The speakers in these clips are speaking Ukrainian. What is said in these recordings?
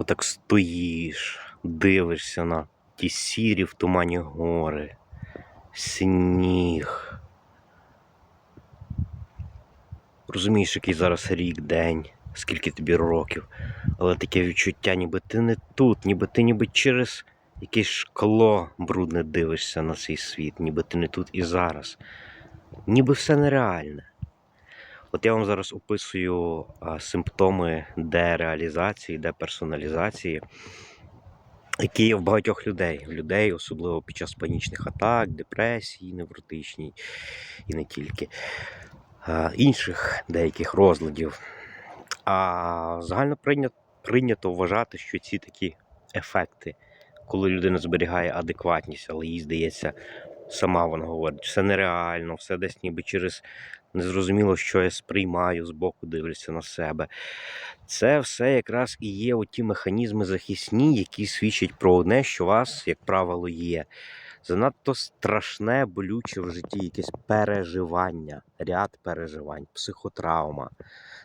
Отак стоїш, дивишся на ті сірі в тумані гори, сніг. Розумієш, який зараз рік, день, скільки тобі років, але таке відчуття, ніби ти не тут, ніби ти ніби через якесь шкло брудне дивишся на цей світ, ніби ти не тут і зараз. Ніби все нереальне. От я вам зараз описую симптоми дереалізації, деперсоналізації, які є в багатьох людей. В людей, особливо під час панічних атак, депресії, невротичній і не тільки інших деяких розладів. А загально прийнято, прийнято вважати, що ці такі ефекти, коли людина зберігає адекватність, але їй здається, сама вона говорить, все нереально, все десь ніби через незрозуміло, що я сприймаю, збоку дивлюся на себе. Це все якраз і є оті механізми захисні, які свідчать про одне, що вас, як правило, є. Занадто страшне, болюче в житті якесь переживання, ряд переживань, психотравма.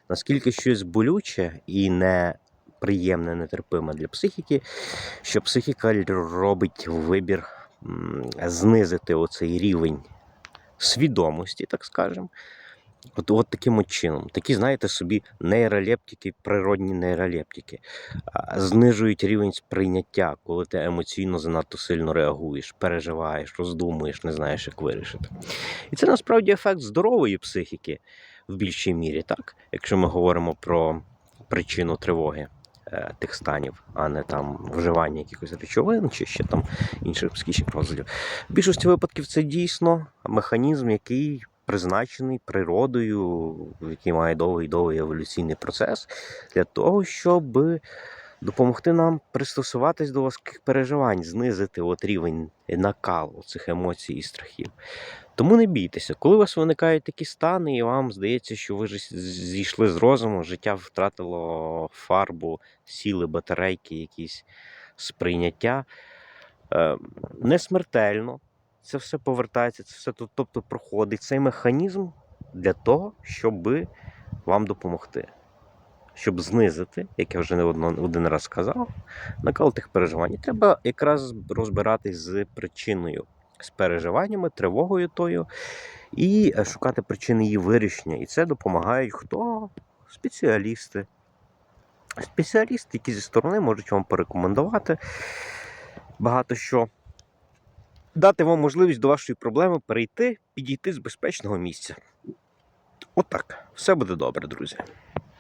Наскільки щось болюче і неприємне, нетерпиме для психіки, що психіка робить вибір знизити оцей рівень свідомості, так скажемо. От, от таким от чином. Такі, знаєте, собі нейролептики, природні нейролептики, знижують рівень сприйняття, коли ти емоційно занадто сильно реагуєш, переживаєш, роздумуєш, не знаєш, як вирішити. І це насправді ефект здорової психіки в більшій мірі, так? Якщо ми говоримо про причину тривоги тих станів, а не там вживання якихось речовин чи ще там інших психічних розладів. В більшості випадків це дійсно механізм, який призначений природою, який має довгий довгий еволюційний процес, для того, щоб допомогти нам пристосуватись до важких переживань, знизити от рівень накалу цих емоцій і страхів. Тому не бійтеся, коли у вас виникають такі стани, і вам здається, що ви ж зійшли з розуму, життя втратило фарбу, сіли батарейки, якісь сприйняття. Е, Не смертельно, це все повертається, це все тобто проходить цей механізм для того, щоб вам допомогти. Щоб знизити, як я вже не один раз сказав, накал тих переживань. Треба якраз розбиратись з причиною, з переживаннями, тривогою тою, і е, шукати причини її вирішення. І це допомагають хто? Спеціалісти. Спеціалісти, які зі сторони можуть вам порекомендувати багато що. Дати вам можливість до вашої проблеми перейти, підійти з безпечного місця. Отак. Все буде добре, друзі.